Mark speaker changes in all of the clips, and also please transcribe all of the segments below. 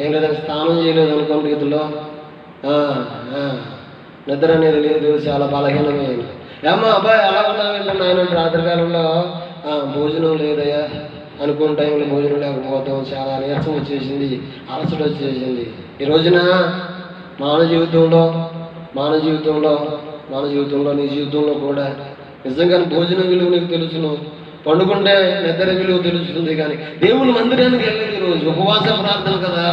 Speaker 1: ఏం లేదంటే స్నానం చేయలేదు అనుకోండి రీతిలో నిద్ర అనేది లేదు చాలా బలహీనమైన ఏమ్మా అబ్బాయి ఎలా ఉన్నావు? ఆయన రాత్రికాలంలో భోజనం లేదయ్యా అనుకున్న టైంలో భోజనం లేకపోతాం చాలా నీరసం వచ్చేసింది అలసట వచ్చేసింది. ఈ రోజున మానవ జీవితంలో మానవ జీవితంలో మానవ జీవితంలో నీ జీవితంలో కూడా నిజంగా భోజనం విలువ నీకు తెలుసును. పండుకుంటే నిద్ర విలువ తెలుస్తుంది కానీ దేవుని మందిరానికి వెళ్ళేది ఈరోజు ఉపవాస ప్రార్థన కదా.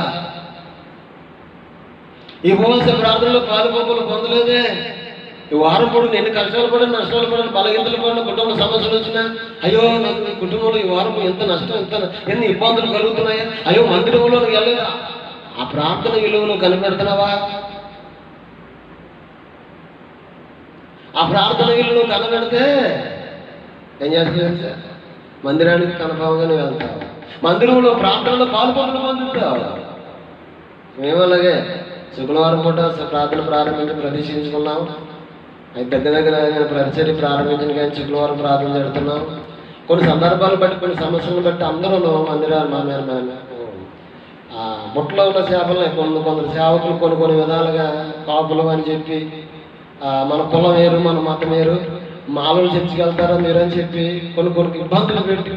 Speaker 1: ఈ ఉపవాస ప్రార్థనలో పాలు పంపులు పొందలేదే. ఈ వారం పొడి ఎన్ని కష్టాలు పడిన నష్టాలు పడిన బలగింతలు పడిన కుటుంబ సమస్యలు వచ్చినా అయ్యో నాకు ఈ కుటుంబంలో ఈ వారం ఎంత నష్టం ఎంత ఎన్ని ఇబ్బందులు కలుగుతున్నాయా? అయ్యో మందిరంలో వెళ్ళలేదా? ఆ ప్రార్థన విలువను కనిపెడుతున్నావా? ఆ ప్రార్థన విలువను కనబెడితే ఏం సార్? మందిరానికి కనపావుగానే వెళ్తావు? మందిరంలో ప్రార్థనలో పాల్పొందులు పొందుతావు మేము అలాగే శుక్రవారం పూట ప్రార్థన ప్రారంభించి ప్రదర్శించుకున్నాం. అయితే దగ్గర దగ్గర నేను పరిచర్య ప్రారంభించిన కానీ శుక్రవారం ప్రార్థన జరుగుతున్నాం. కొన్ని సందర్భాలు బట్టి కొన్ని సమస్యలను బట్టి అందరూ మందిరాలు మా మీద మా బుట్టలో ఉన్న చేపలని కొన్ని కొందరు సేవకులు కొన్ని కొన్ని విధాలుగా కాపులు అని చెప్పి మన కులం వేరు మన మతం వేరు. మాలలు చర్చికి వెళ్తారా మీరు అని చెప్పి కొన్ని కొన్ని ఇబ్బందులు పెట్టి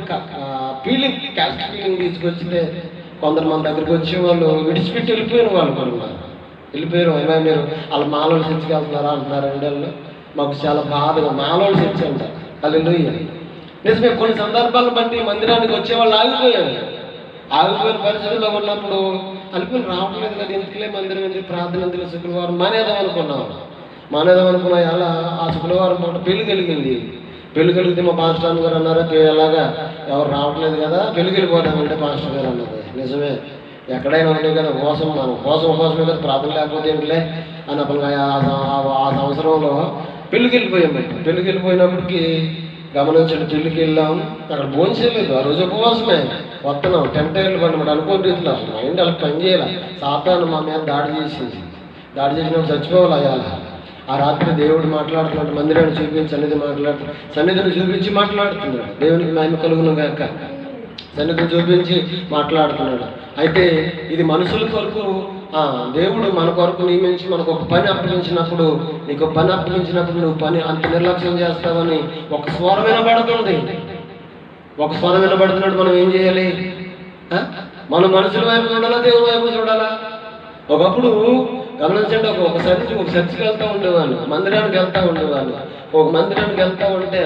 Speaker 1: ఫీలింగ్ క్యాస్ట్ ఫీలింగ్ తీసుకొచ్చితే కొందరు మన దగ్గరికి వచ్చి వాళ్ళు విడిచిపెట్టి వెళ్ళిపోయిన వాళ్ళు కొన్ని వెళ్ళిపోయారు అమ్మాయి మీరు వాళ్ళ మాలలు చర్చికి వెళ్తున్నారా అంటున్నారు రెండేళ్ళు మాకు చాలా బాధగా మాలలు చర్చి అంటారు వాళ్ళు నిజమే కొన్ని సందర్భాలను బట్టి మందిరానికి వచ్చే వాళ్ళు ఆగిపోయారు. ఆగిపోయిన పరిస్థితుల్లో ఉన్నప్పుడు అనుకుని రావట్లేదు కదా ఎందుకులే మందిరం ఎందుకు ప్రార్థన ఎందుకు శుక్రవారం మానేదాం అనుకున్నాం. మానేదాం అనుకున్నా అలా ఆ శుక్రవారం పూట పెళ్ళి కలిగింది. పెళ్ళి కలిగితే మా పాస్టర్ గారు అన్నారు ఎలాగా ఎవరు రావట్లేదు కదా పెళ్ళికి వెళ్ళిపోదామంటే పాస్టర్ గారు అన్నది. నిజమే. ఎక్కడైనా ఉండే కదా కోసం మనం. కోసం కోసమే కదా ప్రార్థన లేకపోతే ఏంటిలే? అని అప్పుడు ఆ ఆ సంవత్సరంలో పెళ్ళికి వెళ్ళిపోయాం బయట పెళ్ళికి వెళ్ళిపోయినప్పటికి గమనించండి పెళ్ళికి వెళ్ళాం. అక్కడ భోంచలేదు ఆ రోజు ఉపవాసమే. వస్తున్నాం. టెంట్ ఏళ్ళు పడినప్పుడు అనుకోండి ఇట్లా. మైండ్ అలా పని చేయాలి. సాతాను మా మీద దాడి చేసింది. దాడి చేసినప్పుడు చచ్చిపోవాలి అయ్యాలి ఆ రాత్రి దేవుడు మాట్లాడుతున్నాడు మందిరాన్ని చూపించి సన్నిధి మాట్లాడుతున్నాడు సన్నిధిని చూపించి మాట్లాడుతున్నాడు. దేవునికి మహిమ కలుగును గాక. సన్నిధిని చూపించి మాట్లాడుతున్నాడు. అయితే ఇది మనుషుల కొరకు ఆ, దేవుడు మన కొరకు నియమించి మనకు ఒక పని అప్పగించినప్పుడు నీకు పని అప్పగించినప్పుడు నువ్వు పని అంత నిర్లక్ష్యం చేస్తావని ఒక స్వరం వినబడుతుంది. ఒక స్వరం వినబడుతున్నాడు మనం ఏం చేయాలి? మన మనుషుల వైపు చూడాలా? దేవుడి వైపు చూడాలా? ఒకప్పుడు గమనించండి ఒక ఒక చర్చి ఒక చర్చికి వెళ్తా ఉండేవాళ్ళు మందిరానికి వెళ్తా ఉండేవాళ్ళు. ఒక మందిరానికి వెళ్తా ఉంటే